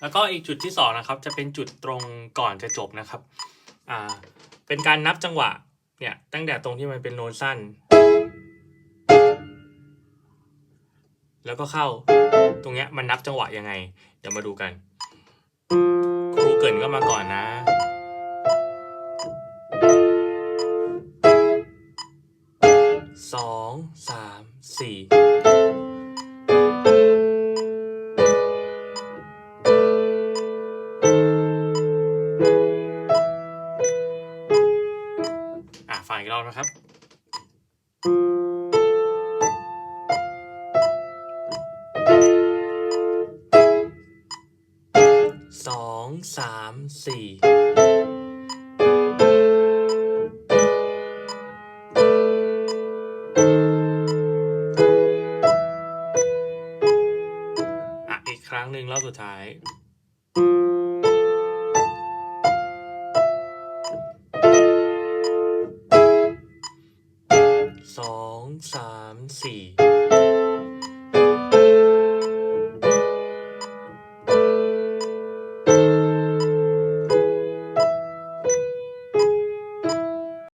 แล้วก็อีกจุดที่สองนะครับจะเป็นจุดตรงก่อนจะจบนะครับอ่าเป็นการนับจังหวะเนี่ยตั้งแต่ตรงที่มันเป็นโน้ตสั้น แล้วก็เข้าตรงเนี้ยมันนับจังหวะยังไง เดี๋ยวมาดูกัน ครูเกรินก็มาก่อนนะ สองสามสี่ ฟังอีกรอบนะครับ สอง สาม สี่อะอีกครั้งหนึ่งรอบสุดท้าย สองสามสี่